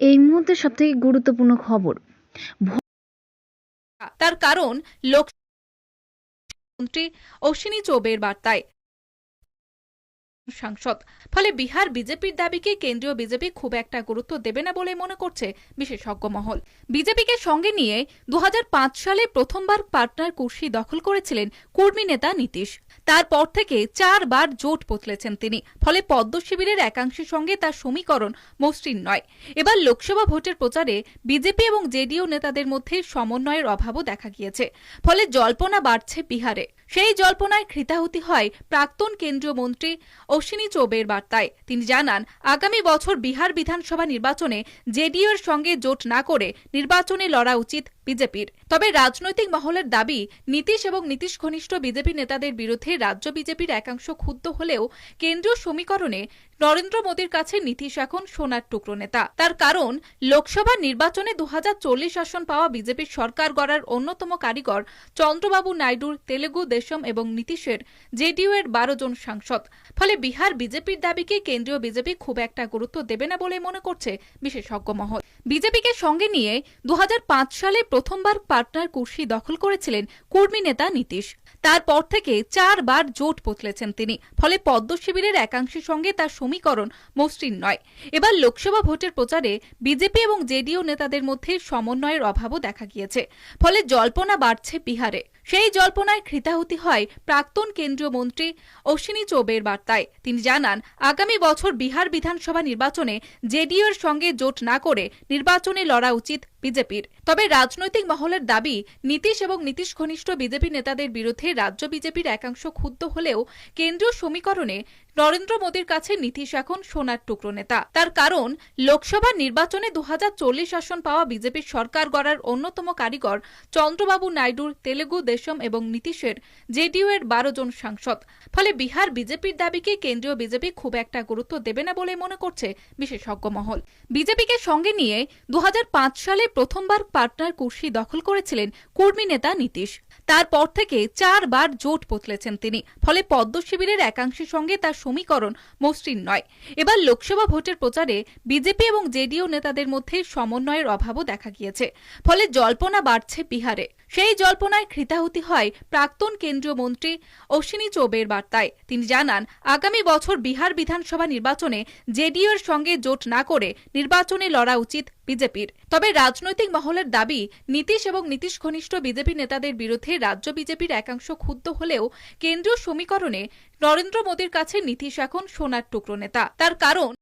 এই মুহূর্তে সব থেকে গুরুত্বপূর্ণ খবর। তার কারণ লোক মন্ত্রী অশ্বিনী চৌবের বার্তায়। সাংসদ। ফলে বিহার বিজেপির দাবিকে কেন্দ্রীয় বিজেপি খুব একটা গুরুত্ব দেবে না বলে মনে করছে বিশেষজ্ঞ মহল। বিজেপিকে সঙ্গে নিয়ে দু সালে প্রথমবার পাটনার কুর্সি দখল করেছিলেন কর্মী নেতা নীতিশ। তারপর থেকে চারবার জোট বদলেছেন তিনি, ফলে পদ্ম শিবিরের একাংশের সঙ্গে তার সমীকরণ মসৃণ নয়। এবার লোকসভা ভোটের প্রচারে বিজেপি এবং জেডিইউ নেতাদের মধ্যে সমন্বয়ের অভাবও দেখা গিয়েছে, ফলে জল্পনা বাড়ছে বিহারে। সেই জল্পনায় কৃতাহুতি হয় প্রাক্তন কেন্দ্রীয় মন্ত্রী অশ্বিনী চৌবের বার্তায়। তিনি জানান, আগামী বছর বিহার বিধানসভা নির্বাচনে জেডিইউ এর সঙ্গে জোট না করে নির্বাচনে লড়া উচিত বিজেপির। তবে রাজনৈতিক মহলের দাবি, নীতিশ এবং নীতিশ ঘনিষ্ঠ বিজেপি নেতাদের বিরুদ্ধে রাজ্য বিজেপির একাংশ ক্ষুব্ধ হলেও কেন্দ্রীয় সমীকরণে নরেন্দ্র মোদীর কাছে নীতিশ এখন সোনার টুকরো নেতা। তার কারণ, লোকসভা নির্বাচনে দু আসন পাওয়া বিজেপির সরকার গড়ার অন্যতম কারিগর চন্দ্রবাবু নাইডুর তেলেগু দেশম এবং নীতিশের জেডিইউ এর বারো জন সাংসদ। ফলে বিহার বিজেপির দাবিকে কেন্দ্রীয় বিজেপি খুব একটা গুরুত্ব দেবে না বলে মনে করছে বিশেষজ্ঞ মহল। বিজেপিকে সঙ্গে নিয়ে দু হাজার পাঁচ সালে প্রথমবার পাটনার কুর্সি দখল করেছিলেন কর্মী নেতা নীতিশ। তারপর থেকে চারবার জোট বদলেছেন তিনি, ফলে পদ্ম শিবিরের একাংশের সঙ্গে তার সমীকরণ মসৃণ নয়। এবার লোকসভা ভোটের প্রচারে বিজেপি এবং জেডিও নেতাদের মধ্যে সমন্বয়ের অভাবও দেখা গিয়েছে, ফলে জল্পনা বাড়ছে বিহারে। সেই জল্পনায় কৃতাহুতি হয় প্রাক্তন কেন্দ্রীয় মন্ত্রী অশ্বিনী চৌবের বার্তায়। তিনি জানান, আগামী বছর বিহার বিধানসভা নির্বাচনে এর সঙ্গে জোট না করে নির্বাচনে লড়া উচিত বিজেপির। তবে রাজনৈতিক মহলের দাবি, নীতিশ এবং নীতিশ ঘনিষ্ঠ বিজেপি নেতাদের বিরুদ্ধে রাজ্য বিজেপির একাংশ ক্ষুব্ধ হলেও কেন্দ্রীয় সমীকরণে নরেন্দ্র মোদীর কাছে নীতিশ এখন সোনার টুকরো নেতা। তার কারণ, লোকসভা নির্বাচনে দু আসন পাওয়া বিজেপির সরকার গড়ার অন্যতম কারিগর চন্দ্রবাবু নাইডুর তেলেগু দেশম এবং নীতিশের জেডিইউ এর বারো জন সাংসদ। ফলে বিহার বিজেপির দাবিকে কেন্দ্রীয় বিজেপি খুব একটা গুরুত্ব দেবে না বলে মনে করছে বিশেষজ্ঞ মহল। বিজেপিকে সঙ্গে নিয়ে দু হাজার পাঁচ সালে প্রথমবার পাটনার কুর্সি দখল করেছিলেন কর্মী নেতা নীতিশ। তারপর থেকে চারবার জোট বদলেছেন তিনি, ফলে পদ্ম শিবিরের একাংশের সঙ্গে তার সমীকরণ মসৃণ নয়। এবার লোকসভা ভোটের প্রচারে বিজেপি এবং জেডিইউ নেতাদের মধ্যে সমন্বয়ের অভাবও দেখা গিয়েছে, ফলে জল্পনা বাড়ছে বিহারে। সেই জল্পনায় কৃতাহুতি হয় প্রাক্তন কেন্দ্রীয় মন্ত্রী অশ্বিনী চৌবের বার্তায়। তিনি জানান, আগামী বছর বিহার বিধানসভা নির্বাচনে জেডিও এর সঙ্গে জোট না করে নির্বাচনে লড়া উচিত বিজেপির। তবে রাজনৈতিক মহলের দাবি, নীতিশ এবং নীতিশ ঘনিষ্ঠ বিজেপি নেতাদের বিরুদ্ধে রাজ্য বিজেপির একাংশ ক্ষুব্ধ হলেও কেন্দ্রীয় সমীকরণে নরেন্দ্র মোদীর কাছে নীতিশ এখন সোনার টুকরো নেতা। তার কারণ